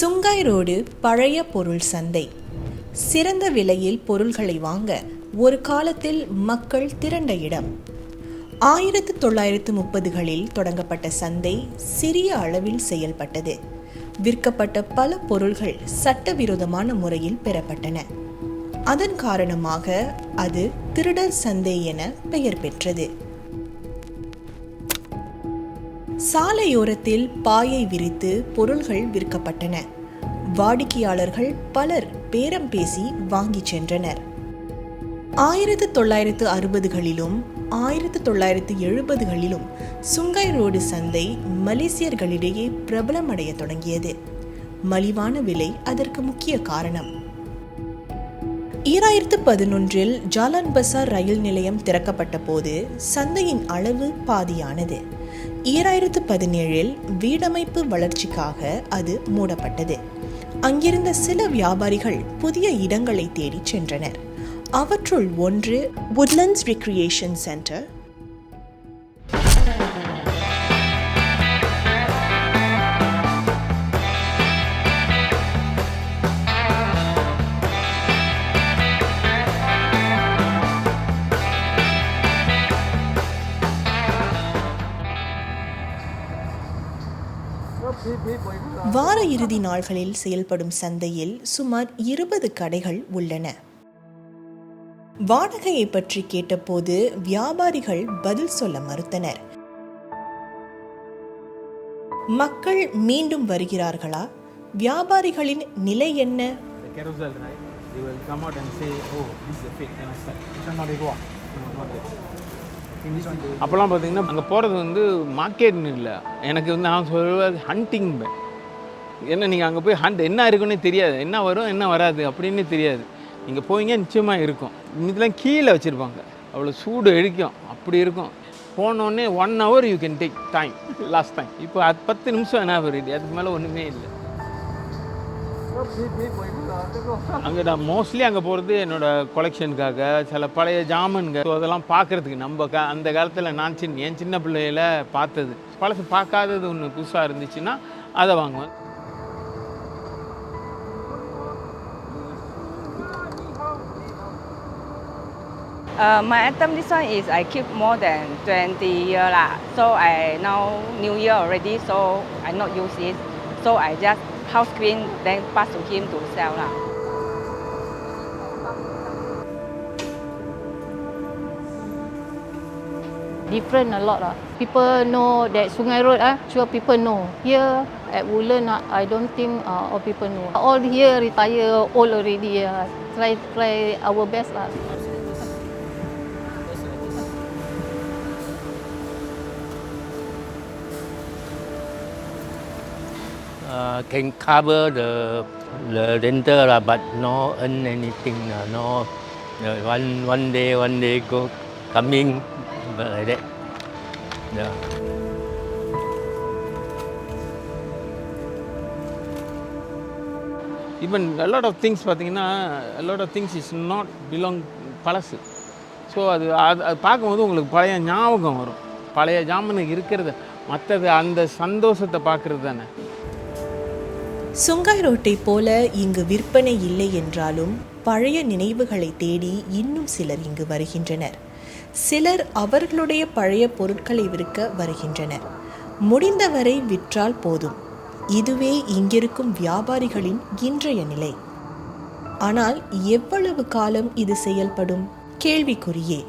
Sungai road பழைய பொருள் சந்தை. சிறந்த விலையில் பொருள்களை வாங்க ஒரு காலத்தில் மக்கள் திரண்ட இடம். ஆயிரத்து தொள்ளாயிரத்து முப்பதுகளில் தொடங்கப்பட்ட சந்தை சிறிய அளவில் செயல்பட்டது. விற்கப்பட்ட பல பொருள்கள் சட்டவிரோதமான முறையில் பெறப்பட்டன. அதன் காரணமாக அது திருடர் சந்தை என பெயர் பெற்றது. சாலையோரத்தில் பாயை விரித்து பொருள்கள் விற்கப்பட்டன. வாடிக்கையாளர்கள் பலர் பேரம் பேசி வாங்கிச் சென்றனர். ஆயிரத்து தொள்ளாயிரத்து அறுபதுகளிலும் ஆயிரத்து தொள்ளாயிரத்து எழுபதுகளிலும் சுங்கை ரோடு சந்தை மலேசியர்களிடையே பிரபலமடைய தொடங்கியது. மலிவான விலை அதற்கு முக்கிய காரணம். ஈராயிரத்து பதினொன்றில் ஜாலான் பசார் ரயில் நிலையம் திறக்கப்பட்ட போது சந்தையின் அளவு பாதியானது. ஈராயிரத்து பதினேழில் வீடமைப்பு வளர்ச்சிக்காக அது மூடப்பட்டது. அங்கிருந்த சில வியாபாரிகள் புதிய இடங்களை தேடிச் சென்றனர். அவற்றுள் ஒன்று woodlands recreation சென்டர் வார இறுதி நாள்களில் செயல்படும் சந்தையில் சுமார் இருபது கடைகள் உள்ளன. வாடகையை பற்றி கேட்டபோது வியாபாரிகள் பதில் சொல்ல மறுத்தனர். மக்கள் மீண்டும் வருகிறார்களா? வியாபாரிகளின் நிலை என்ன? The carousel, right? They will come out and say, oh, அப்போல்லாம் பார்த்தீங்கன்னா அங்கே போகிறது வந்து மார்க்கெட்னு இல்லை. எனக்கு வந்து நான் சொல்வது ஹண்டிங் என்ன நீங்கள் அங்கே போய் ஹண்ட் என்ன இருக்குன்னு தெரியாது. என்ன வரும் என்ன வராது அப்படின்னு தெரியாது. நீங்கள் போவீங்க நிச்சயமாக இருக்கும். இதெல்லாம் கீழே வச்சுருப்பாங்க. அவ்வளோ சூடு இழிக்கும் அப்படி இருக்கும். போனோடனே one hour you can take time last time இப்போ அது பத்து நிமிஷம் என்ன வருது அதுக்கு மேலே ஒன்றுமே இல்லை. அங்கே நான் மோஸ்ட்லி அங்கே போகிறது என்னோடய கொலெக்ஷனுக்காக சில பழைய ஜாமன்கள். ஸோ அதெல்லாம் பார்க்குறதுக்கு நம்ம க அந்த காலத்தில் நான் சின்ன என் சின்ன பிள்ளையில பார்த்தது. பழசு பார்க்காதது ஒன்று புதுசாக இருந்துச்சுன்னா அதை வாங்குவேன். Uh, my item this one is I keep more than 20 year lah. So I now new year already, so I not use it. So I just house clean then pass to him to sell lah. different a lot lah. People know that Sungai Road ah, sure people know. Here at Woodland ah, I don't think uh, all people know. All here retire old already. Uh, try try our best lah. Uh, can cover the the rental uh, but no earn anything Uh, No, uh, one one day one day go coming but like that. Yeah. Even lot of things பார்த்தீங்கன்னா lot of things is not belong பழசு. So அது அது அது பார்க்கும்போது உங்களுக்கு பழைய ஞாபகம் வரும். பழைய ஜாமனுக்கு இருக்கிறது. மற்றது அந்த சந்தோஷத்தை பார்க்குறது தானே. சுங்காய் ரோட்டை போல இங்கு விற்பனை இல்லை என்றாலும் பழைய நினைவுகளை தேடி இன்னும் சிலர் இங்கு வருகின்றனர். சிலர் அவர்களுடைய பழைய பொருட்களை விற்க வருகின்றனர். முடிந்தவரை விற்றால் போதும். இதுவே இங்கிருக்கும் வியாபாரிகளின் இன்றைய நிலை. ஆனால் எவ்வளவு காலம் இது செயல்படும்? கேள்விக்குறியே.